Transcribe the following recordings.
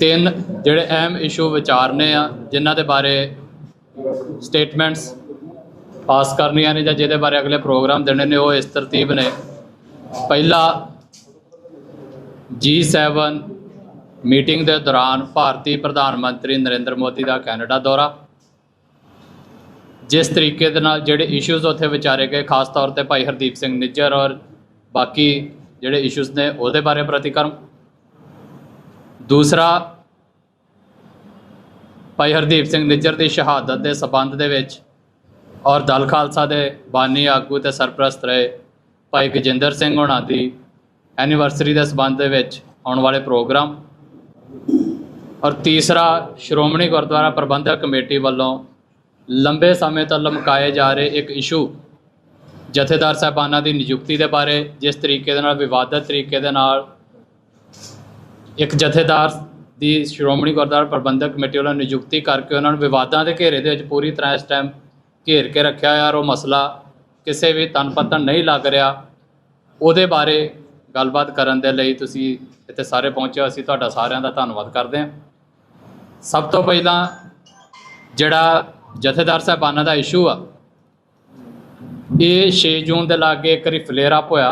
ਤਿੰਨ ਜਿਹੜੇ ਅਹਿਮ ਇਸ਼ੂ ਵਿਚਾਰਨੇ ਆ, ਜਿਨ੍ਹਾਂ ਦੇ ਬਾਰੇ ਸਟੇਟਮੈਂਟਸ ਪਾਸ ਕਰਨੀਆਂ ਨੇ ਜਾਂ ਜਿਹਦੇ ਬਾਰੇ ਅਗਲੇ ਪ੍ਰੋਗਰਾਮ ਦੇਣੇ ਨੇ, ਉਹ ਇਸ ਤਰਤੀਬ ਨੇ। ਪਹਿਲਾ G7 ਮੀਟਿੰਗ ਦੇ ਦੌਰਾਨ ਭਾਰਤੀ ਪ੍ਰਧਾਨ ਮੰਤਰੀ ਨਰਿੰਦਰ ਮੋਦੀ ਦਾ ਕੈਨੇਡਾ ਦੌਰਾ। ਜਿਸ ਤਰੀਕੇ ਦੇ ਨਾਲ ਜਿਹੜੇ ਇਸ਼ੂਜ਼ ਉੱਥੇ ਵਿਚਾਰੇ ਗਏ, ਖਾਸ ਤੌਰ ਤੇ ਭਾਈ ਹਰਦੀਪ ਸਿੰਘ ਨਿੱਜਰ ਔਰ ਬਾਕੀ ਜਿਹੜੇ ਇਸ਼ੂਜ਼ ਨੇ, ਉਹਦੇ ਬਾਰੇ ਪ੍ਰਤੀਕਰਮ। ਦੂਸਰਾ, ਭਾਈ ਹਰਦੀਪ ਸਿੰਘ ਨਿੱਜਰ ਦੀ ਸ਼ਹਾਦਤ ਦੇ ਸਬੰਧ ਦੇ ਵਿੱਚ ਔਰ ਦਲ ਖਾਲਸਾ ਦੇ ਬਾਨੀ ਆਗੂ ਤੇ ਸਰਪ੍ਰਸਤ ਰਹੇ ਭਾਈ ਗਜਿੰਦਰ ਸਿੰਘ ਹੋਣਾ ਦੀ ਐਨੀਵਰਸਰੀ ਦੇ ਸਬੰਧ ਦੇ ਵਿੱਚ ਆਉਣ ਵਾਲੇ ਪ੍ਰੋਗਰਾਮ। ਔਰ ਤੀਸਰਾ, ਸ਼੍ਰੋਮਣੀ ਗੁਰਦੁਆਰਾ ਪ੍ਰਬੰਧਕ ਕਮੇਟੀ ਵੱਲੋਂ ਲੰਬੇ ਸਮੇਂ ਤੋਂ ਲਮਕਾਏ ਜਾ ਰਹੇ ਇੱਕ ਇਸ਼ੂ ਜਥੇਦਾਰ ਸਾਹਿਬਾਨਾਂ ਦੀ ਨਿਯੁਕਤੀ ਦੇ ਬਾਰੇ, ਜਿਸ ਤਰੀਕੇ ਦੇ ਨਾਲ, ਵਿਵਾਦਤ ਤਰੀਕੇ ਦੇ ਨਾਲ ਇੱਕ ਜਥੇਦਾਰ ਦੀ ਸ਼੍ਰੋਮਣੀ ਗੁਰਦੁਆਰਾ ਪ੍ਰਬੰਧਕ ਕਮੇਟੀ ਵੱਲੋਂ ਨਿਯੁਕਤੀ ਕਰਕੇ ਉਹਨਾਂ ਨੂੰ ਵਿਵਾਦਾਂ ਦੇ ਘੇਰੇ ਦੇ ਵਿੱਚ ਪੂਰੀ ਤਰ੍ਹਾਂ ਇਸ ਟਾਈਮ ਘੇਰ ਕੇ ਰੱਖਿਆ ਹੋਇਆ ਔਰ ਉਹ ਮਸਲਾ ਕਿਸੇ ਵੀ ਤਨ ਪਤਨ ਨਹੀਂ ਲੱਗ ਰਿਹਾ। ਉਹਦੇ ਬਾਰੇ ਗੱਲਬਾਤ ਕਰਨ ਦੇ ਲਈ ਤੁਸੀਂ ਇੱਥੇ ਸਾਰੇ ਪਹੁੰਚੇ ਹੋ ਅਸੀਂ ਤੁਹਾਡਾ ਸਾਰਿਆਂ ਦਾ ਧੰਨਵਾਦ ਕਰਦੇ ਹਾਂ। ਸਭ ਤੋਂ ਪਹਿਲਾਂ ਜਿਹੜਾ ਜਥੇਦਾਰ ਸਾਹਿਬਾਨਾਂ ਦਾ ਇਸ਼ੂ ਆ, ਇਹ 6 ਜੂਨ ਦੇ ਲਾਗੇ ਇੱਕ ਵਾਰੀ ਫਲੇਅਰ ਅਪ ਹੋਇਆ।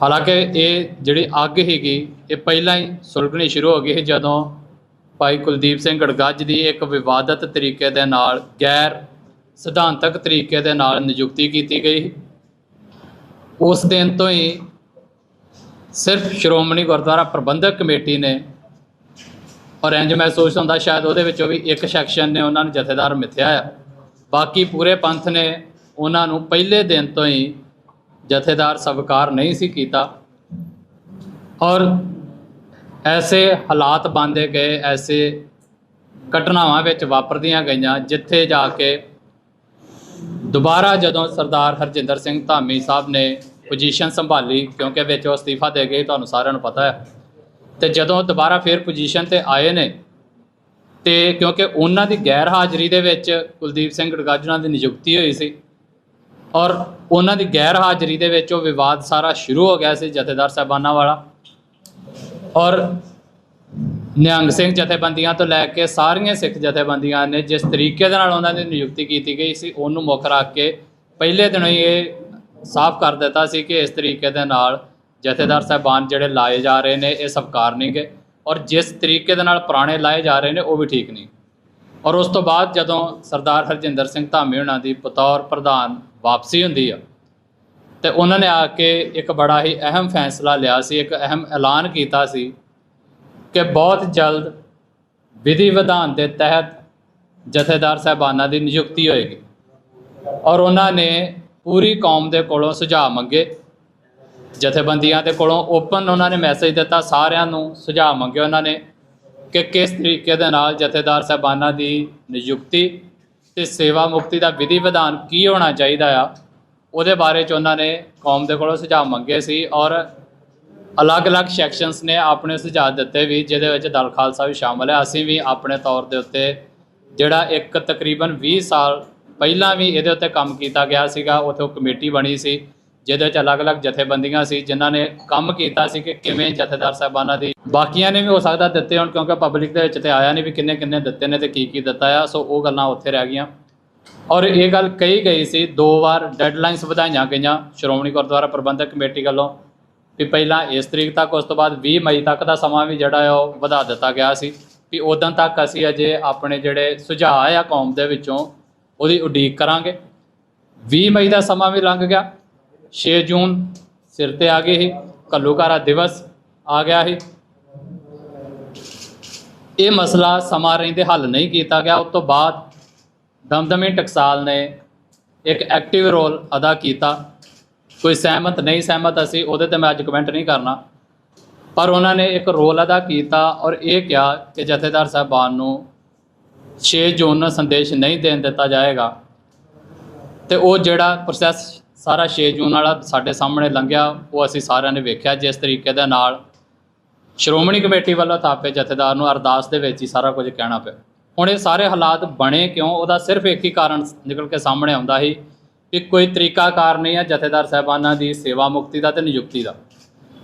ਹਾਲਾਂਕਿ ਇਹ ਜਿਹੜੀ ਅੱਗ ਹੈਗੀ ਇਹ ਪਹਿਲਾਂ ਹੀ ਸੁਲਗਣੀ ਸ਼ੁਰੂ ਹੋ ਗਈ ਸੀ ਜਦੋਂ ਭਾਈ ਕੁਲਦੀਪ ਸਿੰਘ ਗੜਗੱਜ ਦੀ ਇੱਕ ਵਿਵਾਦਤ ਤਰੀਕੇ ਦੇ ਨਾਲ, ਗੈਰ ਸਿਧਾਂਤਕ ਤਰੀਕੇ ਦੇ ਨਾਲ ਨਿਯੁਕਤੀ ਕੀਤੀ ਗਈ ਉਸ ਦਿਨ ਤੋਂ ਹੀ ਸਿਰਫ ਸ਼੍ਰੋਮਣੀ ਗੁਰਦੁਆਰਾ ਪ੍ਰਬੰਧਕ ਕਮੇਟੀ ਨੇ ਔਰ ਇੰਜ ਮਹਿਸੂਸ ਹੁੰਦਾ ਸ਼ਾਇਦ ਉਹਦੇ ਵਿੱਚੋਂ ਵੀ ਇੱਕ ਸੈਕਸ਼ਨ ਨੇ ਉਹਨਾਂ ਨੂੰ ਜਥੇਦਾਰ ਮਿੱਥਿਆ ਆ। ਬਾਕੀ ਪੂਰੇ ਪੰਥ ਨੇ ਉਹਨਾਂ ਨੂੰ ਪਹਿਲੇ ਦਿਨ ਤੋਂ ਹੀ ਜਥੇਦਾਰ ਸਵੀਕਾਰ ਨਹੀਂ ਸੀ ਕੀਤਾ। ਔਰ ਐਸੇ ਹਾਲਾਤ ਬਾਂਦੇ ਗਏ, ਐਸੇ ਘਟਨਾਵਾਂ ਵਿੱਚ ਵਾਪਰਦੀਆਂ ਗਈਆਂ, ਜਿੱਥੇ ਜਾ ਕੇ ਦੁਬਾਰਾ ਜਦੋਂ ਸਰਦਾਰ ਹਰਜਿੰਦਰ ਸਿੰਘ ਧਾਮੀ ਸਾਹਿਬ ਨੇ ਪੋਜੀਸ਼ਨ ਸੰਭਾਲੀ, ਕਿਉਂਕਿ ਵਿੱਚ ਉਹ ਅਸਤੀਫਾ ਦੇ ਗਏ, ਤੁਹਾਨੂੰ ਸਾਰਿਆਂ ਨੂੰ ਪਤਾ ਹੈ। ਤੇ ਜਦੋਂ ਦੁਬਾਰਾ ਫਿਰ ਪੋਜੀਸ਼ਨ ਤੇ ਆਏ ਨੇ, ਤੇ ਕਿਉਂਕਿ ਉਹਨਾਂ ਦੀ ਗੈਰ ਹਾਜ਼ਰੀ ਦੇ ਵਿੱਚ ਕੁਲਦੀਪ ਸਿੰਘ ਗੜਗਾਜਣਾ ਦੀ ਨਿਯੁਕਤੀ ਹੋਈ ਸੀ ਔਰ ਉਹਨਾਂ ਦੀ ਗੈਰ ਹਾਜ਼ਰੀ ਦੇ ਵਿੱਚ ਉਹ ਵਿਵਾਦ ਸਾਰਾ ਸ਼ੁਰੂ ਹੋ ਗਿਆ ਸੀ ਜਥੇਦਾਰ ਸਾਹਿਬਾਨਾਂ ਵਾਲਾ। ਔਰ ਨਿਹੰਗ ਸਿੰਘ ਜਥੇਬੰਦੀਆਂ ਤੋਂ ਲੈ ਕੇ ਸਾਰੀਆਂ ਸਿੱਖ ਜਥੇਬੰਦੀਆਂ ਨੇ ਜਿਸ ਤਰੀਕੇ ਦੇ ਨਾਲ ਉਹਨਾਂ ਦੀ ਨਿਯੁਕਤੀ ਕੀਤੀ ਗਈ ਸੀ, ਉਹਨੂੰ ਮੁੱਖ ਰੱਖ ਕੇ ਪਹਿਲੇ ਦਿਨੋਂ ਹੀ ਇਹ ਸਾਫ਼ ਕਰ ਦਿੱਤਾ ਸੀ ਕਿ ਇਸ ਤਰੀਕੇ ਦੇ ਨਾਲ ਜਥੇਦਾਰ ਸਾਹਿਬਾਨ ਜਿਹੜੇ ਲਾਏ ਜਾ ਰਹੇ ਨੇ, ਇਹ ਸਵਕਾਰ ਨਹੀਂਗੇ ਔਰ ਜਿਸ ਤਰੀਕੇ ਦੇ ਨਾਲ ਪੁਰਾਣੇ ਲਾਏ ਜਾ ਰਹੇ ਨੇ, ਉਹ ਵੀ ਠੀਕ ਨਹੀਂ। ਔਰ ਉਸ ਤੋਂ ਬਾਅਦ ਜਦੋਂ ਸਰਦਾਰ ਹਰਜਿੰਦਰ ਸਿੰਘ ਧਾਮੀ ਉਹਨਾਂ ਦੀ ਬਤੌਰ ਪ੍ਰਧਾਨ ਵਾਪਸੀ ਹੁੰਦੀ ਆ, ਤੇ ਉਹਨਾਂ ਨੇ ਆ ਕੇ ਇੱਕ ਬੜਾ ਹੀ ਅਹਿਮ ਫੈਸਲਾ ਲਿਆ ਸੀ, ਇੱਕ ਅਹਿਮ ਐਲਾਨ ਕੀਤਾ ਸੀ ਕਿ ਬਹੁਤ ਜਲਦ ਵਿਧੀ ਵਿਧਾਨ ਦੇ ਤਹਿਤ ਜਥੇਦਾਰ ਸਾਹਿਬਾਨਾਂ ਦੀ ਨਿਯੁਕਤੀ ਹੋਏਗੀ। ਔਰ ਉਹਨਾਂ ਨੇ ਪੂਰੀ ਕੌਮ ਦੇ ਕੋਲੋਂ ਸੁਝਾਅ ਮੰਗੇ, ਜਥੇਬੰਦੀਆਂ ਦੇ ਕੋਲੋਂ ਓਪਨ ਉਹਨਾਂ ਨੇ ਮੈਸੇਜ ਦਿੱਤਾ, ਸਾਰਿਆਂ ਨੂੰ ਸੁਝਾਅ ਮੰਗੇ ਉਹਨਾਂ ਨੇ। ਕਿ ਕਿਸ ਤਰੀਕੇ ਦੇ ਨਾਲ ਜਥੇਦਾਰ ਸਾਹਿਬਾਨਾਂ ਦੀ ਨਿਯੁਕਤੀ ਤੇ ਸੇਵਾ ਮੁਕਤੀ ਦਾ ਵਿਧੀ ਵਿਧਾਨ ਕੀ ਹੋਣਾ ਚਾਹੀਦਾ ਆ, ਉਹਦੇ ਬਾਰੇ ਚ ਉਹਨਾਂ ਨੇ ਕੌਮ ਦੇ ਕੋਲੋਂ ਸੁਝਾਅ ਮੰਗੇ ਸੀ ਔਰ ਅਲੱਗ-ਅਲੱਗ ਸੈਕਸ਼ਨਸ ਨੇ ਆਪਣੇ ਸੁਝਾਅ ਦਿੱਤੇ ਵੀ ਜਿਹਦੇ ਵਿੱਚ ਦਲ ਖਾਲਸਾ ਵੀ ਸ਼ਾਮਲ ਹੈ। ਅਸੀਂ ਵੀ ਆਪਣੇ ਤੌਰ ਦੇ ਉੱਤੇ ਜਿਹੜਾ ਇੱਕ ਤਕਰੀਬਨ 20 ਸਾਲ ਪਹਿਲਾਂ ਵੀ ਇਹਦੇ ਉੱਤੇ ਕੰਮ ਕੀਤਾ ਗਿਆ ਸੀਗਾ, ਉੱਥੇ ਕਮੇਟੀ ਬਣੀ ਸੀ। ਜਿਹਦੇ 'ਚ ਅਲੱਗ-ਅਲੱਗ ਜਥੇਬੰਦੀਆਂ ਸੀ, ਜਿਨ੍ਹਾਂ ਨੇ ਕੰਮ ਕੀਤਾ ਸੀ ਕਿ ਕਿਵੇਂ ਜਥੇਦਾਰ ਸਾਹਿਬਾਨਾਂ ਦੀ, ਬਾਕੀਆਂ ਨੇ ਵੀ ਹੋ ਸਕਦਾ ਦਿੱਤੇ ਹੋਣ, ਕਿਉਂਕਿ ਪਬਲਿਕ ਦੇ ਵਿੱਚ ਤੇ ਆਇਆ ਨਹੀਂ ਵੀ ਕਿੰਨੇ ਕਿੰਨੇ ਦਿੱਤੇ ਨੇ ਤੇ ਕੀ ਕੀ ਦਿੱਤਾ ਆ, ਸੋ ਉਹ ਗੱਲਾਂ ਉੱਥੇ ਰਹਿ ਗਈਆਂ। ਔਰ ਇਹ ਗੱਲ ਕਹੀ ਗਈ ਸੀ, ਦੋ ਵਾਰ ਡੈਡਲਾਈਨਸ ਵਧਾਈਆਂ ਗਈਆਂ ਸ਼੍ਰੋਮਣੀ ਗੁਰਦੁਆਰਾ ਪ੍ਰਬੰਧਕ ਕਮੇਟੀ ਵੱਲੋਂ, ਵੀ ਪਹਿਲਾਂ ਇਸ ਤਰੀਕ ਤੱਕ, ਉਸ ਤੋਂ ਬਾਅਦ 20 ਮਈ ਤੱਕ ਦਾ ਸਮਾਂ ਵੀ ਜਿਹੜਾ ਹੈ ਉਹ ਵਧਾ ਦਿੱਤਾ ਗਿਆ ਸੀ। ਵੀ ਉਦੋਂ ਤੱਕ ਅਸੀਂ ਅਜੇ ਆਪਣੇ ਜਿਹੜੇ ਸੁਝਾਅ ਆ ਕੌਮ ਦੇ ਵਿੱਚੋਂ, ਉਹਦੀ ਉਡੀਕ ਕਰਾਂਗੇ। 20 ਮਈ ਦਾ ਸਮਾਂ ਵੀ ਲੰਘ ਗਿਆ। 6 ਜੂਨ, ਸਿਰ ਤੇ ਆ ਗਏ ਸੀ ਘੱਲੂਘਾਰਾ ਦਿਵਸ ਆ ਗਿਆ ਸੀ ਇਹ ਮਸਲਾ ਸਮਾਂ ਰਹਿੰਦੇ ਹੱਲ ਨਹੀਂ ਕੀਤਾ ਗਿਆ। ਉਸ ਤੋਂ ਬਾਅਦ ਦਮਦਮੀ ਟਕਸਾਲ ਨੇ ਇੱਕ ਐਕਟਿਵ ਰੋਲ ਅਦਾ ਕੀਤਾ। ਕੋਈ ਸਹਿਮਤ, ਨਹੀਂ ਸਹਿਮਤ ਅਸੀਂ ਉਹਦੇ ਤੇ ਮੈਂ ਅੱਜ ਕਮੈਂਟ ਨਹੀਂ ਕਰਨਾ। ਪਰ ਉਹਨਾਂ ਨੇ ਇੱਕ ਰੋਲ ਅਦਾ ਕੀਤਾ ਔਰ ਇਹ ਕਿਹਾ ਕਿ ਜਥੇਦਾਰ ਸਾਹਿਬਾਨ ਨੂੰ 6 ਜੂਨ ਨੂੰ ਸੰਦੇਸ਼ ਨਹੀਂ ਦੇਣ ਦਿੱਤਾ ਜਾਏਗਾ। ਤੇ ਉਹ ਜਿਹੜਾ ਪ੍ਰੋਸੈਸ ਸਾਰਾ 6 ਜੂਨ ਵਾਲਾ ਸਾਡੇ ਸਾਹਮਣੇ ਲੰਘਿਆ, ਉਹ ਅਸੀਂ ਸਾਰਿਆਂ ਨੇ ਵੇਖਿਆ ਜਿਸ ਤਰੀਕੇ ਦੇ ਨਾਲ ਸ਼੍ਰੋਮਣੀ ਕਮੇਟੀ ਵੱਲੋਂ ਥਾਪੇ ਜਥੇਦਾਰ ਨੂੰ ਅਰਦਾਸ ਦੇ ਵਿੱਚ ਹੀ ਸਾਰਾ ਕੁਝ ਕਹਿਣਾ ਪਿਆ। ਹੁਣ ਇਹ ਸਾਰੇ ਹਾਲਾਤ ਬਣੇ ਕਿਉਂ? ਉਹਦਾ ਸਿਰਫ ਇੱਕ ਹੀ ਕਾਰਨ ਨਿਕਲ ਕੇ ਸਾਹਮਣੇ ਆਉਂਦਾ ਸੀ ਕਿ ਕੋਈ ਤਰੀਕਾਕਾਰ ਨਹੀਂ ਹੈ ਜਥੇਦਾਰ ਸਾਹਿਬਾਨਾਂ ਦੀ ਸੇਵਾ ਮੁਕਤੀ ਦਾ ਤੇ ਨਿਯੁਕਤੀ ਦਾ।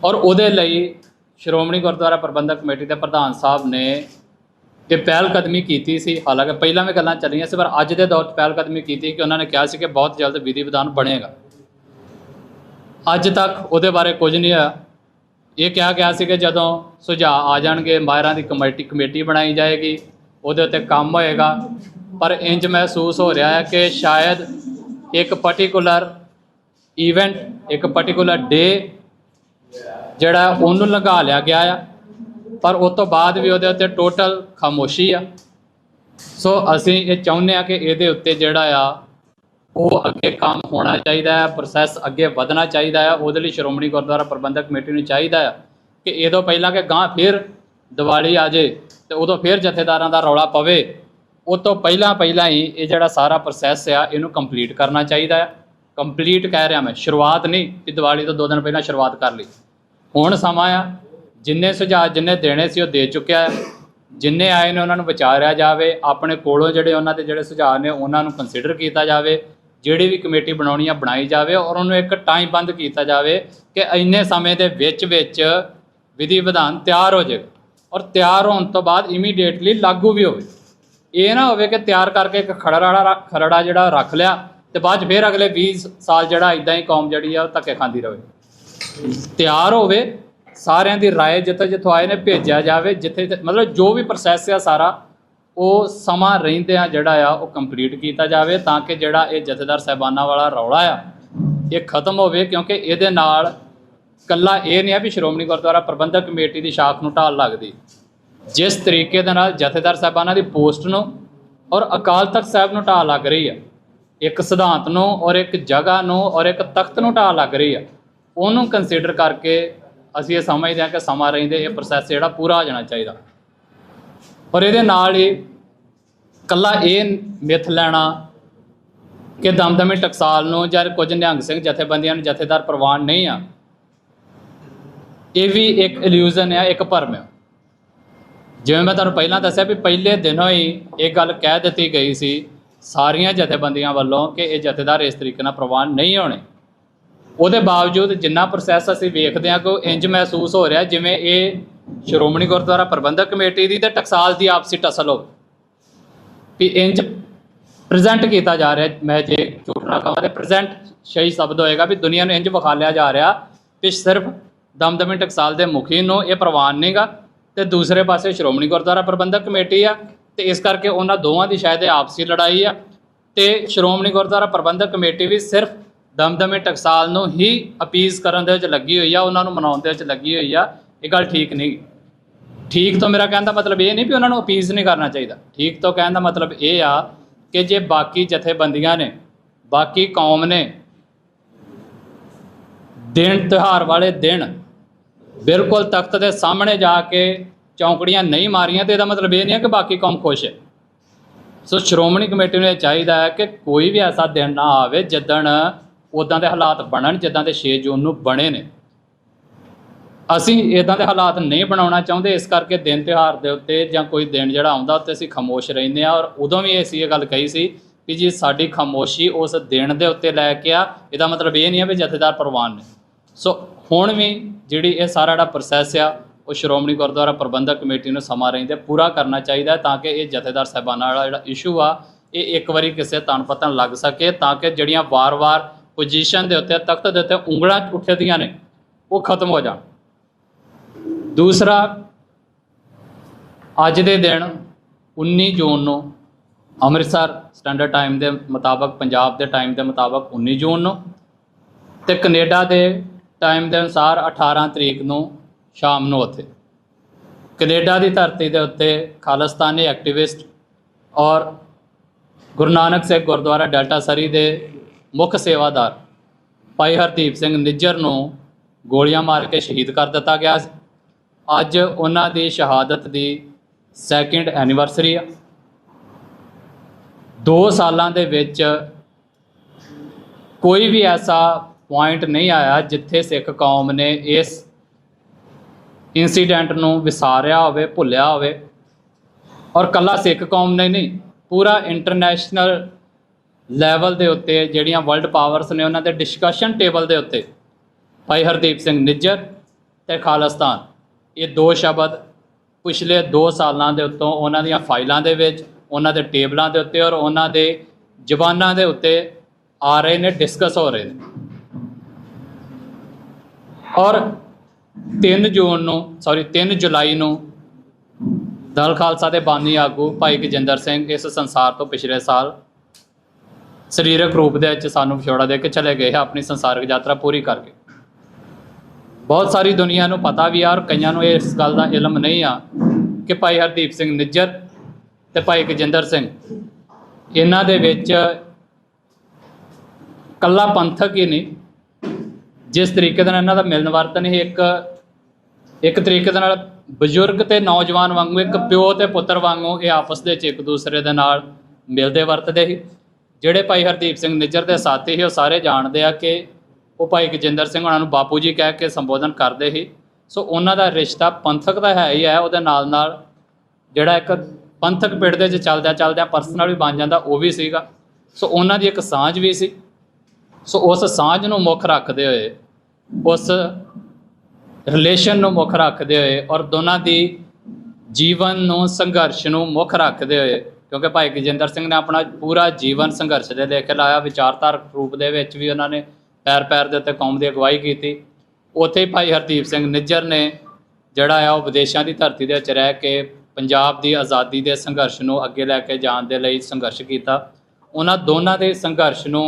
ਔਰ ਉਹਦੇ ਲਈ ਸ਼੍ਰੋਮਣੀ ਗੁਰਦੁਆਰਾ ਪ੍ਰਬੰਧਕ ਕਮੇਟੀ ਦੇ ਪ੍ਰਧਾਨ ਸਾਹਿਬ ਨੇ ਇਹ ਪਹਿਲ ਕਦਮੀ ਕੀਤੀ ਸੀ। ਹਾਲਾਂਕਿ ਪਹਿਲਾਂ ਵੀ ਗੱਲਾਂ ਚੱਲੀਆਂ ਸੀ, ਪਰ ਅੱਜ ਦੇ ਦੌਰ 'ਚ ਪਹਿਲ ਕਦਮੀ ਕੀਤੀ ਕਿ ਉਹਨਾਂ ਨੇ ਕਿਹਾ ਸੀ ਕਿ ਬਹੁਤ ਜਲਦ ਵਿਧੀ ਵਿਧਾਨ ਬਣੇਗਾ। ਅੱਜ ਤੱਕ ਉਹਦੇ ਬਾਰੇ ਕੁਝ ਨਹੀਂ ਹੋਇਆ। ਇਹ ਕਿਹਾ ਗਿਆ ਸੀ ਕਿ ਜਦੋਂ ਸੁਝਾਅ ਆ ਜਾਣਗੇ ਮਾਇਰਾਂ ਦੀ ਕਮੇਟੀ ਕਮੇਟੀ ਬਣਾਈ ਜਾਏਗੀ, ਉਹਦੇ ਉੱਤੇ ਕੰਮ ਹੋਏਗਾ। ਪਰ ਇੰਜ ਮਹਿਸੂਸ ਹੋ ਰਿਹਾ ਹੈ ਕਿ ਸ਼ਾਇਦ ਇੱਕ ਪਾਰਟਿਕੂਲਰ ਇਵੈਂਟ ਇੱਕ ਪਾਰਟਿਕੂਲਰ ਡੇ ਜਿਹੜਾ ਉਹਨੂੰ ਲਗਾ ਲਿਆ ਗਿਆ ਆ, ਪਰ ਉਸ ਤੋਂ ਬਾਅਦ ਵੀ ਉਹਦੇ ਉੱਤੇ ਟੋਟਲ ਖਾਮੋਸ਼ੀ ਆ। ਸੋ ਅਸੀਂ ਇਹ ਚਾਹੁੰਦੇ ਆ ਕਿ ਇਹਦੇ ਉੱਤੇ ਜਿਹੜਾ ਆ ਉਹ ਅੱਗੇ ਕੰਮ ਹੋਣਾ ਚਾਹੀਦਾ ਹੈ ਪ੍ਰੋਸੈਸ ਅੱਗੇ ਵਧਣਾ ਚਾਹੀਦਾ ਹੈ, ਉਹਦੇ ਲਈ ਸ਼੍ਰੋਮਣੀ ਗੁਰਦੁਆਰਾ ਪ੍ਰਬੰਧਕ ਕਮੇਟੀ ਨੂੰ ਚਾਹੀਦਾ ਹੈ ਕਿ ਇਹ ਤੋਂ ਪਹਿਲਾਂ ਕਿ ਗਾਂ ਫਿਰ ਦੀਵਾਲੀ ਆ ਜੇ ਤੇ ਉਦੋਂ ਫਿਰ ਜਥੇਦਾਰਾਂ ਦਾ ਰੌਲਾ ਪਵੇ, ਉਹ ਤੋਂ ਪਹਿਲਾਂ ਪਹਿਲਾਂ ਹੀ ਇਹ ਜਿਹੜਾ ਸਾਰਾ ਪ੍ਰੋਸੈਸ ਆ, ਇਹਨੂੰ ਕੰਪਲੀਟ ਕਰਨਾ ਚਾਹੀਦਾ ਹੈ। ਕੰਪਲੀਟ ਕਹਿ ਰਿਹਾ ਮੈਂ, ਸ਼ੁਰੂਆਤ ਨਹੀਂ ਕਿ ਦੀਵਾਲੀ ਤੋਂ ਦੋ ਦਿਨ ਪਹਿਲਾਂ ਸ਼ੁਰੂਆਤ ਕਰ ਲਈ। ਹੁਣ ਸਮਾਂ ਆ, ਜਿੰਨੇ ਸੁਝਾਅ ਜਿੰਨੇ ਦੇਣੇ ਸੀ ਉਹ ਦੇ ਚੁੱਕਿਆ ਹੈ। ਜਿੰਨੇ ਆਏ ਨੇ ਉਹਨਾਂ ਨੂੰ ਵਿਚਾਰਿਆ ਜਾਵੇ, ਆਪਣੇ ਕੋਲੋਂ ਜਿਹੜੇ ਉਹਨਾਂ ਦੇ ਜਿਹੜੇ ਸੁਝਾਅ ਨੇ ਉਹਨਾਂ ਨੂੰ ਕੰਸੀਡਰ ਕੀਤਾ ਜਾਵੇ। ਜਿਹੜੀ ਵੀ ਕਮੇਟੀ ਬਣਾਉਣੀ ਆ ਬਣਾਈ ਜਾਵੇ ਔਰ ਉਹਨੂੰ ਇੱਕ ਟਾਈਮ ਬੰਦ ਕੀਤਾ ਜਾਵੇ ਕਿ ਇੰਨੇ ਸਮੇਂ ਦੇ ਵਿੱਚ ਵਿੱਚ ਵਿਧੀ ਵਿਧਾਨ ਤਿਆਰ ਹੋ ਜਾਵੇ ਔਰ ਤਿਆਰ ਹੋਣ ਤੋਂ ਬਾਅਦ ਇਮੀਡੀਏਟਲੀ ਲਾਗੂ ਵੀ ਹੋਵੇ ਇਹ ਨਾ ਹੋਵੇ ਕਿ ਤਿਆਰ ਕਰਕੇ ਇੱਕ ਖਰੜਾ ਰੱਖ- ਖਰੜਾ ਜਿਹੜਾ ਰੱਖ ਲਿਆ ਤੇ ਬਾਅਦ 'ਚ ਫਿਰ ਅਗਲੇ 20 ਸਾਲ ਜਿਹੜਾ ਇਦਾਂ ਹੀ ਕੌਮ ਜਿਹੜੀ ਆ ਉਹ ਧੱਕੇ ਖਾਂਦੀ ਰਹੇ ਤਿਆਰ ਹੋਵੇ ਸਾਰਿਆਂ ਦੀ رائے ਜਿੱਥੇ ਜਿੱਥੋਂ ਆਏ ਨੇ ਭੇਜਿਆ ਜਾਵੇ ਜਿੱਥੇ ਜਿੱਥੇ- ਮਤਲਬ ਜੋ ਵੀ ਪ੍ਰੋਸੈਸ ਆ ਸਾਰਾ ਉਹ ਸਮਾਂ ਰਹਿੰਦਿਆਂ ਜਿਹੜਾ ਆ, ਉਹ ਕੰਪਲੀਟ ਕੀਤਾ ਜਾਵੇ ਤਾਂ ਕਿ ਜਿਹੜਾ ਇਹ ਜਥੇਦਾਰ ਸਾਹਿਬਾਨਾਂ ਵਾਲਾ ਰੌਲਾ ਆ, ਇਹ ਖਤਮ ਹੋਵੇ, ਕਿਉਂਕਿ ਇਹਦੇ ਨਾਲ ਕੱਲਾ ਇਹ ਨਹੀਂ ਆ ਵੀ ਸ਼੍ਰੋਮਣੀ ਗੁਰਦੁਆਰਾ ਪ੍ਰਬੰਧਕ ਕਮੇਟੀ ਦੀ ਸ਼ਾਖ ਨੂੰ ਢਾਲ ਲੱਗਦੀ। ਜਿਸ ਤਰੀਕੇ ਦੇ ਨਾਲ ਜਥੇਦਾਰ ਸਾਹਿਬਾਨਾਂ ਦੀ ਪੋਸਟ ਨੂੰ ਔਰ ਅਕਾਲ ਤਖਤ ਸਾਹਿਬ ਨੂੰ ਢਾਲ ਲੱਗ ਰਹੀ ਆ, ਇੱਕ ਸਿਧਾਂਤ ਨੂੰ ਔਰ ਇੱਕ ਜਗ੍ਹਾ ਨੂੰ ਔਰ ਇੱਕ ਤਖਤ ਨੂੰ ਢਾਲ ਲੱਗ ਰਹੀ ਆ, ਉਹਨੂੰ ਕੰਸੀਡਰ ਕਰਕੇ ਅਸੀਂ ਇਹ ਸਮਝਦੇ ਹਾਂ ਕਿ ਸਮਾਂ ਰਹਿੰਦੇ, ਇਹ ਪ੍ਰੋਸੈਸ ਜਿਹੜਾ ਪੂਰਾ ਹੋ ਜਾਣਾ ਚਾਹੀਦਾ। ਔਰ ਇਹਦੇ ਨਾਲ ਹੀ ਕੱਲਾ ਇਹ ਮਿੱਥ ਲੈਣਾ ਕਿ ਦਮਦਮੀ ਟਕਸਾਲ ਨੂੰ ਜਾਂ ਕੁਝ ਨਿਹੰਗ ਸਿੰਘ ਜਥੇਬੰਦੀਆਂ ਨੂੰ ਜਥੇਦਾਰ ਪ੍ਰਵਾਨ ਨਹੀਂ ਆ, ਇਹ ਵੀ ਇੱਕ ਇਲੂਜ਼ਨ ਆ, ਇੱਕ ਭਰਮ ਆ। ਜਿਵੇਂ ਮੈਂ ਤੁਹਾਨੂੰ ਪਹਿਲਾਂ ਦੱਸਿਆ ਵੀ ਪਹਿਲੇ ਦਿਨੋਂ ਹੀ ਇਹ ਗੱਲ ਕਹਿ ਦਿੱਤੀ ਗਈ ਸੀ ਸਾਰੀਆਂ ਜਥੇਬੰਦੀਆਂ ਵੱਲੋਂ ਕਿ ਇਹ ਜਥੇਦਾਰ ਇਸ ਤਰੀਕੇ ਨਾਲ ਪ੍ਰਵਾਨ ਨਹੀਂ ਹੋਣੇ। ਉਹਦੇ ਬਾਵਜੂਦ ਜਿੰਨਾ ਪ੍ਰੋਸੈਸ ਅਸੀਂ ਵੇਖਦੇ ਹਾਂ ਕਿ ਉਹ ਇੰਜ ਮਹਿਸੂਸ ਹੋ ਰਿਹਾ ਜਿਵੇਂ ਇਹ ਸ਼੍ਰੋਮਣੀ ਗੁਰਦੁਆਰਾ ਪ੍ਰਬੰਧਕ ਕਮੇਟੀ ਦੀ ਤੇ ਟਕਸਾਲ ਦੀ ਆਪਸੀ ਟਸਲ ਹੋਵੇ। ਵੀ ਇੰਜ ਪ੍ਰੈਜ਼ੈਂਟ ਕੀਤਾ ਜਾ ਰਿਹਾ, ਮੈਂ ਜੇ ਝੂਠ ਨਾ ਕਹਾਂ ਤੇ ਪ੍ਰੈਜ਼ੈਂਟ ਸਹੀ ਸ਼ਬਦ ਹੋਏਗਾ ਵੀ ਦੁਨੀਆ ਨੂੰ ਇੰਜ ਵਿਖਾਲਿਆ ਜਾ ਰਿਹਾ ਕਿ ਸਿਰਫ ਦਮਦਮੀ ਟਕਸਾਲ ਦੇ ਮੁਖੀ ਨੂੰ ਇਹ ਪ੍ਰਵਾਨ ਨਹੀਂਗਾ ਤੇ ਦੂਸਰੇ ਪਾਸੇ ਸ਼੍ਰੋਮਣੀ ਗੁਰਦੁਆਰਾ ਪ੍ਰਬੰਧਕ ਕਮੇਟੀ ਆ ਤੇ ਇਸ ਕਰਕੇ ਉਹਨਾਂ ਦੋਵਾਂ ਦੀ ਸ਼ਾਇਦ ਇਹ ਆਪਸੀ ਲੜਾਈ ਆ ਤੇ ਸ਼੍ਰੋਮਣੀ ਗੁਰਦੁਆਰਾ ਪ੍ਰਬੰਧਕ ਕਮੇਟੀ ਵੀ ਸਿਰਫ ਦਮਦਮੀ ਟਕਸਾਲ ਨੂੰ ਹੀ ਅਪੀਜ਼ ਕਰਨ ਦੇ ਵਿੱਚ ਲੱਗੀ ਹੋਈ ਆ, ਉਹਨਾਂ ਨੂੰ ਮਨਾਉਣ ਦੇ ਵਿੱਚ ਲੱਗੀ ਹੋਈ ਆ ਇਹ ਗੱਲ ਠੀਕ ਨਹੀਂ। ਠੀਕ ਤੋਂ ਮੇਰਾ ਕਹਿਣ ਦਾ ਮਤਲਬ ਇਹ ਨਹੀਂ ਵੀ ਉਹਨਾਂ ਨੂੰ ਅਪੀਜ਼ ਨਹੀਂ ਕਰਨਾ ਚਾਹੀਦਾ। ਠੀਕ ਤੋਂ ਕਹਿਣ ਦਾ ਮਤਲਬ ਇਹ ਆ ਕਿ ਜੇ ਬਾਕੀ ਜਥੇਬੰਦੀਆਂ ਨੇ, ਬਾਕੀ ਕੌਮ ਨੇ ਦਿਨ ਤਿਉਹਾਰ ਵਾਲੇ ਦਿਨ ਬਿਲਕੁਲ ਤਖਤ ਦੇ ਸਾਹਮਣੇ ਜਾ ਕੇ ਚੌਂਕੜੀਆਂ ਨਹੀਂ ਮਾਰੀਆਂ ਤੇ ਇਹਦਾ ਮਤਲਬ ਇਹ ਨਹੀਂ ਹੈ ਕਿ ਬਾਕੀ ਕੌਮ ਖੁਸ਼ ਹੈ। ਸੋ ਸ਼੍ਰੋਮਣੀ ਕਮੇਟੀ ਨੂੰ ਇਹ ਚਾਹੀਦਾ ਹੈ ਕਿ ਕੋਈ ਵੀ ਐਸਾ ਦਿਨ ਨਾ ਆਵੇ ਜਿੱਦਣ ਉਦਾਂ ਦੇ ਹਾਲਾਤ ਬਣਨ, ਜਿੱਦਾਂ ਦੇ 6 ਜੂਨ ਨੂੰ ਬਣੇ ਨੇ। ਅਸੀਂ ਇਦਾਂ ਦੇ ਹਾਲਾਤ ਨਹੀਂ ਬਣਾਉਣਾ ਚਾਹੁੰਦੇ, ਇਸ ਕਰਕੇ ਦਿਨ ਤਿਉਹਾਰ ਦੇ ਉੱਤੇ ਜਾਂ ਕੋਈ ਦਿਨ ਜਿਹੜਾ ਆਉਂਦਾ, ਉੱਤੇ ਅਸੀਂ ਖਾਮੋਸ਼ ਰਹਿੰਦੇ ਆ ਔਰ ਉਦੋਂ ਵੀ ਅਸੀਂ ਇਹ ਗੱਲ ਕਹੀ ਸੀ ਕਿ ਜੀ ਸਾਡੀ ਖਾਮੋਸ਼ੀ ਉਸ ਦਿਨ ਦੇ ਉੱਤੇ ਲੈ ਕੇ ਆ। ਇਹਦਾ ਮਤਲਬ ਇਹ ਨਹੀਂ ਆ ਵੀ ਜਥੇਦਾਰ ਪ੍ਰਵਾਨ ਨੇ। ਸੋ ਹੁਣ ਵੀ ਜਿਹੜੀ ਇਹ ਸਾਰਾ ਜਿਹੜਾ ਪ੍ਰੋਸੈਸ ਆ, ਉਹ ਸ਼੍ਰੋਮਣੀ ਗੁਰਦੁਆਰਾ ਪ੍ਰਬੰਧਕ ਕਮੇਟੀ ਨੂੰ ਸਮਾਂ ਰਹਿੰਦੇ ਪੂਰਾ ਕਰਨਾ ਚਾਹੀਦਾ ਤਾਂ ਕਿ ਇਹ ਜਥੇਦਾਰ ਸਾਹਿਬਾਨਾਂ ਵਾਲਾ ਜਿਹੜਾ ਇਸ਼ੂ ਆ, ਇਹ ਇੱਕ ਵਾਰੀ ਕਿਸੇ ਤਣ ਪਤਨ ਲੱਗ ਸਕੇ ਤਾਂ ਕਿ ਜਿਹੜੀਆਂ ਵਾਰ-ਵਾਰ ਪੋਜੀਸ਼ਨ ਦੇ ਉੱਤੇ, ਤਖਤ ਦੇ ਉੱਤੇ ਉਂਗਲਾਂ ਉੱਠਦੀਆਂ ਨੇ, ਉਹ ਖਤਮ ਹੋ ਜਾਣ। ਦੂਸਰਾ, ਅੱਜ ਦੇ ਦਿਨ 19 ਜੂਨ ਨੂੰ ਅੰਮ੍ਰਿਤਸਰ ਸਟੈਂਡਰਡ ਟਾਈਮ ਦੇ ਮੁਤਾਬਕ, ਪੰਜਾਬ ਦੇ ਟਾਈਮ ਦੇ ਮੁਤਾਬਕ 19 ਜੂਨ ਨੂੰ ਤੇ ਕੈਨੇਡਾ ਦੇ ਟਾਈਮ ਦੇ ਅਨੁਸਾਰ 18 ਤਰੀਕ ਨੂੰ ਸ਼ਾਮ ਨੂੰ ਉੱਥੇ। ਕੈਨੇਡਾ ਦੀ ਧਰਤੀ ਦੇ ਉੱਤੇ ਖਾਲਿਸਤਾਨੀ ਐਕਟਿਵਿਸਟ ਔਰ ਗੁਰੂ ਨਾਨਕ ਸਾਹਿਬ ਗੁਰਦੁਆਰਾ ਡੈਲਟਾ ਸਰੀ ਦੇ ਮੁੱਖ ਸੇਵਾਦਾਰ ਭਾਈ ਹਰਦੀਪ ਸਿੰਘ ਨਿੱਜਰ ਨੂੰ ਗੋਲੀਆਂ ਮਾਰ ਕੇ ਸ਼ਹੀਦ ਕਰ ਦਿੱਤਾ ਗਿਆ ਸੀ। ਅੱਜ ਉਹਨਾਂ ਦੀ ਸ਼ਹਾਦਤ ਦੀ ਸੈਕਿੰਡ ਐਨੀਵਰਸਰੀ ਆ। 2 ਸਾਲਾਂ ਦੇ ਵਿੱਚ ਕੋਈ ਵੀ ਐਸਾ ਪੁਆਇੰਟ ਨਹੀਂ ਆਇਆ ਜਿੱਥੇ ਸਿੱਖ ਕੌਮ ਨੇ ਇਸ ਇਨਸੀਡੈਂਟ ਨੂੰ ਵਿਸਾਰਿਆ ਹੋਵੇ, ਭੁੱਲਿਆ ਹੋਵੇ। ਔਰ ਕੱਲਾ ਸਿੱਖ ਕੌਮ ਨੇ ਨਹੀਂ, ਪੂਰਾ ਇੰਟਰਨੈਸ਼ਨਲ ਲੈਵਲ ਦੇ ਉੱਤੇ ਜਿਹੜੀਆਂ ਵਰਲਡ ਪਾਵਰਸ ਨੇ ਉਹਨਾਂ ਦੇ ਡਿਸਕਸ਼ਨ ਟੇਬਲ ਦੇ ਉੱਤੇ ਭਾਈ ਹਰਦੀਪ ਸਿੰਘ ਨਿੱਜਰ ਤੇ ਖਾਲਿਸਤਾਨ। ਇਹ ਦੋ ਸ਼ਬਦ ਪਿਛਲੇ 2 ਸਾਲਾਂ ਦੇ ਉੱਤੋਂ ਉਹਨਾਂ ਦੀਆਂ ਫਾਈਲਾਂ ਦੇ ਵਿੱਚ, ਉਹਨਾਂ ਦੇ ਟੇਬਲਾਂ ਦੇ ਉੱਤੇ ਔਰ ਉਹਨਾਂ ਦੇ ਜ਼ਬਾਨਾਂ ਦੇ ਉੱਤੇ ਆ ਰਹੇ ਨੇ, ਡਿਸਕਸ ਹੋ ਰਹੇ ਨੇ। ਔਰ 3 ਜੂਨ ਨੂੰ ਸੌਰੀ 3 ਜੁਲਾਈ ਨੂੰ ਦਲ ਖਾਲਸਾ ਦੇ ਬਾਨੀ ਆਗੂ ਭਾਈ ਗਜਿੰਦਰ ਸਿੰਘ ਇਸ ਸੰਸਾਰ ਤੋਂ ਪਿਛਲੇ ਸਾਲ ਸਰੀਰਕ ਰੂਪ ਦੇ ਵਿੱਚ ਸਾਨੂੰ ਵਿਛੋੜਾ ਦੇ ਕੇ ਚਲੇ ਗਏ ਹੈ ਆਪਣੀ ਸੰਸਾਰਕ ਯਾਤਰਾ ਪੂਰੀ ਕਰਕੇ। ਬਹੁਤ ਸਾਰੀ ਦੁਨੀਆ ਨੂੰ ਪਤਾ ਵੀ ਆ ਔਰ ਕਈਆਂ ਨੂੰ ਇਸ ਗੱਲ ਦਾ ਇਲਮ ਨਹੀਂ ਆ ਕਿ ਭਾਈ ਹਰਦੀਪ ਸਿੰਘ ਨਿੱਜਰ ਤੇ ਭਾਈ ਗਜਿੰਦਰ ਸਿੰਘ। ਇਹਨਾਂ ਦੇ ਵਿੱਚ ਕੱਲਾ ਪੰਥਕ ਹੀ ਨਹੀਂ। ਜਿਸ ਤਰੀਕੇ ਦੇ ਨਾਲ ਇਹਨਾਂ ਦਾ ਮਿਲਨ ਵਰਤਨ ਹੀ ਇੱਕ ਇੱਕ ਤਰੀਕੇ ਦੇ ਨਾਲ ਬਜ਼ੁਰਗ ਤੇ ਨੌਜਵਾਨ ਵਾਂਗੂ, ਇੱਕ ਪਿਓ ਤੇ ਪੁੱਤਰ ਵਾਂਗੂ ਇਹ ਆਪਸ ਦੇ ਵਿੱਚ ਇੱਕ ਦੂਸਰੇ ਦੇ ਨਾਲ ਮਿਲਦੇ ਵਰਤਦੇ ਸੀ। ਜਿਹੜੇ ਭਾਈ ਹਰਦੀਪ ਸਿੰਘ ਨਿੱਜਰ ਦੇ ਸਾਥੀ ਸੀ, ਉਹ ਸਾਰੇ ਜਾਣਦੇ ਆ ਕਿ ਉਹ ਭਾਈ ਗਜਿੰਦਰ ਸਿੰਘ ਉਹਨਾਂ ਨੂੰ ਬਾਪੂ ਜੀ ਕਹਿ ਕੇ ਸੰਬੋਧਨ ਕਰਦੇ ਸੀ। ਸੋ ਉਹਨਾਂ ਦਾ ਰਿਸ਼ਤਾ ਪੰਥਕ ਦਾ ਹੈ ਹੀ ਹੈ, ਉਹਦੇ ਨਾਲ ਨਾਲ ਜਿਹੜਾ ਇੱਕ ਪੰਥਕ ਪਿੰਡ ਦੇ ਵਿੱਚ ਚੱਲਦਿਆਂ ਚੱਲਦਿਆਂ ਪਰਸਨਲ ਵੀ ਬਣ ਜਾਂਦਾ, ਉਹ ਵੀ ਸੀਗਾ। ਸੋ ਉਹਨਾਂ ਦੀ ਇੱਕ ਸਾਂਝ ਵੀ ਸੀ। ਸੋ ਉਸ ਸਾਂਝ ਨੂੰ ਮੁੱਖ ਰੱਖਦੇ ਹੋਏ, ਉਸ ਰਿਲੇਸ਼ਨ ਨੂੰ ਮੁੱਖ ਰੱਖਦੇ ਹੋਏ ਔਰ ਦੋਨਾਂ ਦੀ ਜੀਵਨ ਨੂੰ ਸੰਘਰਸ਼ ਨੂੰ ਮੁੱਖ ਰੱਖਦੇ ਹੋਏ, ਕਿਉਂਕਿ ਭਾਈ ਗਜਿੰਦਰ ਸਿੰਘ ਨੇ ਆਪਣਾ ਪੂਰਾ ਜੀਵਨ ਸੰਘਰਸ਼ ਦੇ ਲੈ ਕੇ ਲਾਇਆ, ਵਿਚਾਰਧਾਰਕ ਰੂਪ ਦੇ ਵਿੱਚ ਵੀ ਉਹਨਾਂ ਨੇ ਪੈਰ ਪੈਰ ਦੇ ਉੱਤੇ ਕੌਮ ਦੀ ਅਗਵਾਈ ਕੀਤੀ। ਉੱਥੇ ਹੀ ਭਾਈ ਹਰਦੀਪ ਸਿੰਘ ਨਿੱਜਰ ਨੇ ਜਿਹੜਾ ਆ ਉਹ ਵਿਦੇਸ਼ਾਂ ਦੀ ਧਰਤੀ ਦੇ ਵਿੱਚ ਰਹਿ ਕੇ ਪੰਜਾਬ ਦੀ ਆਜ਼ਾਦੀ ਦੇ ਸੰਘਰਸ਼ ਨੂੰ ਅੱਗੇ ਲੈ ਕੇ ਜਾਣ ਦੇ ਲਈ ਸੰਘਰਸ਼ ਕੀਤਾ। ਉਹਨਾਂ ਦੋਨਾਂ ਦੇ ਸੰਘਰਸ਼ ਨੂੰ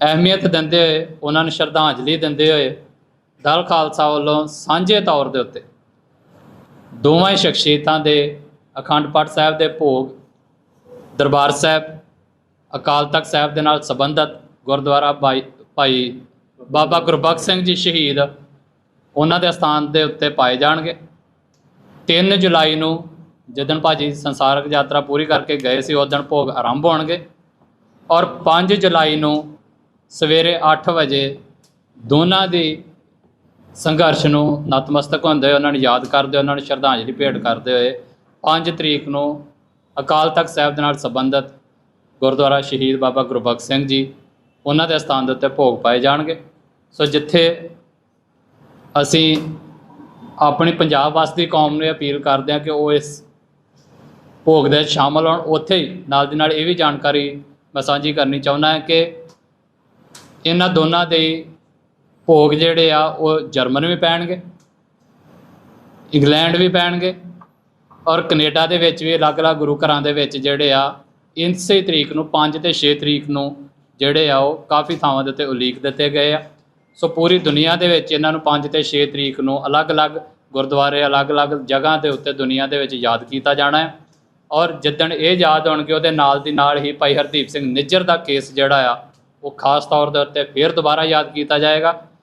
ਅਹਿਮੀਅਤ ਦਿੰਦੇ ਹੋਏ, ਉਹਨਾਂ ਨੂੰ ਸ਼ਰਧਾਂਜਲੀ ਦਿੰਦੇ ਹੋਏ ਦਲ ਖਾਲਸਾ ਵੱਲੋਂ ਸਾਂਝੇ ਤੌਰ ਦੇ ਉੱਤੇ ਦੋਵਾਂ ਸ਼ਖਸੀਅਤਾਂ ਦੇ ਅਖੰਡ ਪਾਠ ਸਾਹਿਬ ਦੇ ਭੋਗ ਦਰਬਾਰ ਸਾਹਿਬ, ਅਕਾਲ ਤਖਤ ਸਾਹਿਬ ਦੇ ਨਾਲ ਸੰਬੰਧਿਤ ਗੁਰਦੁਆਰਾ ਭਾਈ ਬਾਬਾ ਗੁਰਬਖਸ਼ ਸਿੰਘ ਜੀ ਸ਼ਹੀਦ, ਉਹਨਾਂ ਦੇ ਸਥਾਨ ਦੇ ਉੱਤੇ ਪਾਏ ਜਾਣਗੇ। 3 ਜੁਲਾਈ ਨੂੰ ਜਦੋਂ ਭਾਜੀ ਸੰਸਾਰਕ ਯਾਤਰਾ ਪੂਰੀ ਕਰਕੇ ਗਏ ਸੀ, ਉਸ ਦਿਨ ਭੋਗ ਆਰੰਭ ਹੋਣਗੇ ਔਰ 5 ਜੁਲਾਈ ਨੂੰ ਸਵੇਰੇ 8 ਵਜੇ ਦੋਨਾਂ ਦੀ ਸੰਘਰਸ਼ ਨੂੰ ਨਤਮਸਤਕ ਹੁੰਦੇ ਹੋਏ, ਉਹਨਾਂ ਨੂੰ ਯਾਦ ਕਰਦੇ ਉਹਨਾਂ ਨੂੰ ਸ਼ਰਧਾਂਜਲੀ ਭੇਟ ਕਰਦੇ ਹੋਏ 5 ਤਰੀਕ ਨੂੰ ਅਕਾਲ ਤਖਤ ਸਾਹਿਬ ਦੇ ਨਾਲ ਸੰਬੰਧਿਤ ਗੁਰਦੁਆਰਾ ਸ਼ਹੀਦ ਬਾਬਾ ਗੁਰਬਖਸ਼ ਸਿੰਘ ਜੀ ਉਹਨਾਂ ਦੇ ਸਥਾਨ ਦੇ ਉੱਤੇ ਭੋਗ ਪਾਏ ਜਾਣਗੇ। ਸੋ ਜਿੱਥੇ ਅਸੀਂ ਆਪਣੀ ਪੰਜਾਬ ਵਾਸਤੇ ਕੌਮ ਨੂੰ ਅਪੀਲ ਕਰਦੇ ਹਾਂ ਕਿ ਉਹ ਇਸ ਭੋਗ ਦੇ ਸ਼ਾਮਲ ਹੋਣ। ਉੱਥੇ ਹੀ ਨਾਲ ਦੀ ਨਾਲ ਇਹ ਵੀ ਜਾਣਕਾਰੀ ਮੈਂ ਸਾਂਝੀ ਕਰਨੀ ਚਾਹੁੰਦਾ ਹਾਂ ਕਿ ਇਹਨਾਂ ਦੋਨਾਂ ਦੇ ਭੋਗ ਜਿਹੜੇ ਆ, ਉਹ ਜਰਮਨ ਵੀ ਪੈਣਗੇ, ਇੰਗਲੈਂਡ ਵੀ ਪੈਣਗੇ ਔਰ ਕੈਨੇਡਾ ਦੇ ਵਿੱਚ ਵੀ ਅਲੱਗ-ਅਲੱਗ ਗੁਰੂ ਘਰਾਂ ਦੇ ਵਿੱਚ ਜਿਹੜੇ ਆ ਇਸੇ ਤਰੀਕ ਨੂੰ 5 ਤੇ 6 ਤਰੀਕ ਨੂੰ ਜਿਹੜੇ ਆ ਉਹ ਕਾਫੀ ਥਾਵਾਂ ਦੇ ਉੱਤੇ ਉਲੀਕ ਦਿੱਤੇ ਗਏ ਆ। ਸੋ ਪੂਰੀ ਦੁਨੀਆ ਦੇ ਵਿੱਚ ਇਹਨਾਂ ਨੂੰ 5 ਤੇ 6 ਤਰੀਕ ਨੂੰ ਅਲੱਗ-ਅਲੱਗ ਗੁਰਦੁਆਰੇ, ਅਲੱਗ-ਅਲੱਗ ਜਗ੍ਹਾ ਦੇ ਉੱਤੇ ਦੁਨੀਆ ਦੇ ਵਿੱਚ ਯਾਦ ਕੀਤਾ ਜਾਣਾ ਹੈ। ਔਰ ਜਿੱਦਣ ਇਹ ਯਾਦ ਹੋਣਗੇ ਉਹਦੇ ਨਾਲ ਦੀ ਨਾਲ ਹੀ ਭਾਈ ਹਰਦੀਪ ਸਿੰਘ ਨਿੱਜਰ ਦਾ ਕੇਸ ਜਿਹੜਾ ਆ, ਉਹ ਖਾਸ ਤੌਰ ਦੇ ਉੱਤੇ ਫੇਰ ਦੁਬਾਰਾ ਯਾਦ ਕੀਤਾ ਜਾਏਗਾ।